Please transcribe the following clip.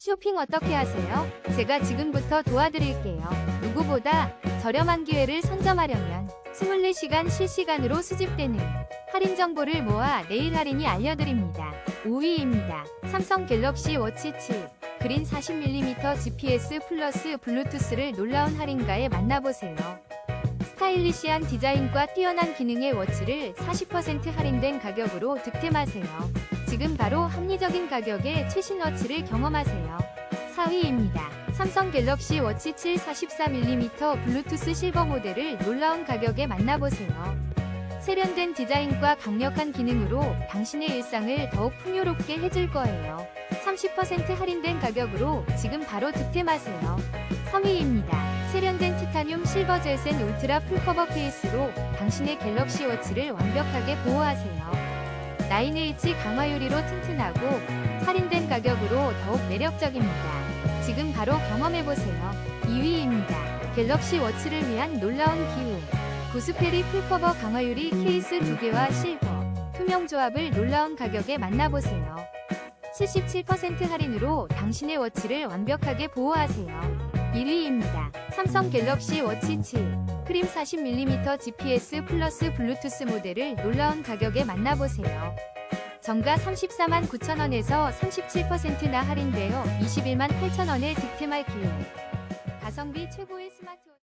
쇼핑 어떻게 하세요? 제가 지금부터 도와드릴게요. 누구보다 저렴한 기회를 선점하려면 24시간 실시간으로 수집되는 할인 정보를 모아 내일 할인이 알려드립니다. 5위입니다. 삼성 갤럭시 워치 7 그린 40mm GPS 플러스 블루투스를 놀라운 할인가에 만나보세요. 스타일리시한 디자인과 뛰어난 기능의 워치를 40% 할인된 가격으로 득템하세요. 지금 바로 합리적인 가격에 최신 워치를 경험하세요. 4위입니다. 삼성 갤럭시 워치 7 44mm 블루투스 실버 모델을 놀라운 가격에 만나보세요. 세련된 디자인과 강력한 기능으로 당신의 일상을 더욱 풍요롭게 해줄 거예요. 30% 할인된 가격으로 지금 바로 득템하세요. 3위입니다. 세련된 티타늄 실버 젤센 울트라 풀커버 케이스로 당신의 갤럭시 워치를 완벽하게 보호하세요. 9H 강화 유리로 튼튼하고 할인된 가격으로 더욱 매력적입니다. 지금 바로 경험해보세요. 2위입니다. 갤럭시 워치를 위한 놀라운 기후. 구스페리 풀커버 강화 유리 케이스 2개와 실버, 투명 조합을 놀라운 가격에 만나보세요. 77% 할인으로 당신의 워치를 완벽하게 보호하세요. 1위입니다. 삼성 갤럭시 워치 7 크림 40mm GPS 플러스 블루투스 모델을 놀라운 가격에 만나보세요. 정가 34만 9천원에서 37%나 할인되어 21만 8천원에 득템할 기회. 가성비 최고의 스마트워치